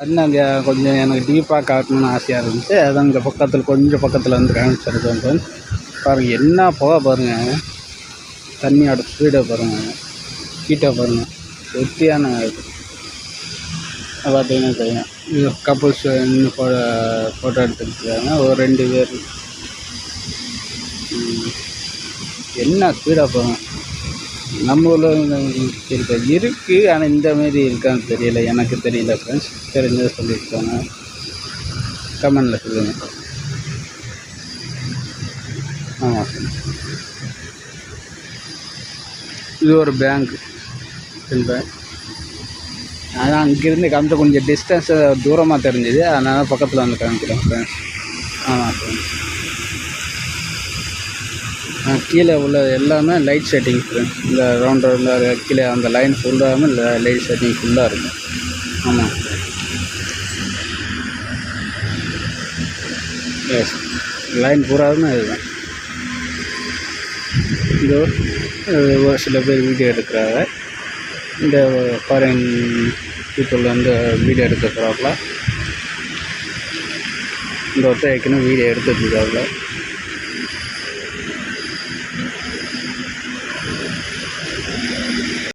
இன்னும் அங்கே கொஞ்சம் எனக்கு டீப்பாக காட்டணும்னு ஆசையாக இருந்துச்சு. அதான் இங்கே பக்கத்தில் கொஞ்சம் பக்கத்தில் வந்து காமிச்சிருக்கேன் ஃப்ரெண்ட்ஸ் பாருங்கள் என்ன போக பாருங்கள் தண்ணியோட ஸ்பீடை பாருங்கள் ஹீட்டை பாருங்கள் வெட்டியான பார்த்தீங்கன்னா தெரியும். இது கப்புள்ஸ் இன்னும் ஃபோட்டோ ஃபோட்டோ எடுத்துருக்காங்க ஒரு ரெண்டு பேர். என்ன ஸ்பீடாக போகும்? நம்ம ஊரில் இருக்குது ஆனால் இந்த மாதிரி இருக்கான்னு தெரியல. எனக்கு தெரியல ஃப்ரெண்ட்ஸ் தெரிஞ்சதை சொல்லியிருக்காங்க. கமெண்டில் சொல்லுங்கள் ஆமாம் ஃப்ரெண்ட்ஸ் இது ஒரு பேங்க் பேங்க் ஆனால் அங்கேருந்து காமிச்சா கொஞ்சம் டிஸ்டன்ஸ் தூரமாக தெரிஞ்சுது. அதனால் பக்கத்தில் வந்து காமிக்கிறேன் ஃப்ரெண்ட்ஸ் ஆமாம் ஃப்ரெண்ட்ஸ் கீழே உள்ள எல்லாமே லைட் செட்டிங் இந்த ரவுண்ட் ரவுண்டில் கீழே அந்த லைன் ஃபுல்லாமே லைட் செட்டிங் ஃபுல்லாக இருக்கும் ஆமாம் எஸ் லைன் பூராவுமே இதுதான். இதோ ஒரு சில பேர் வீடியோ எடுக்கிறாங்க. இந்த ஃபாரின் பீப்புள் வந்து வீடியோ எடுக்க போகிறாப்புல இந்த ஒருத்தர் ஏற்கனவே வீடியோ எடுத்துட்டு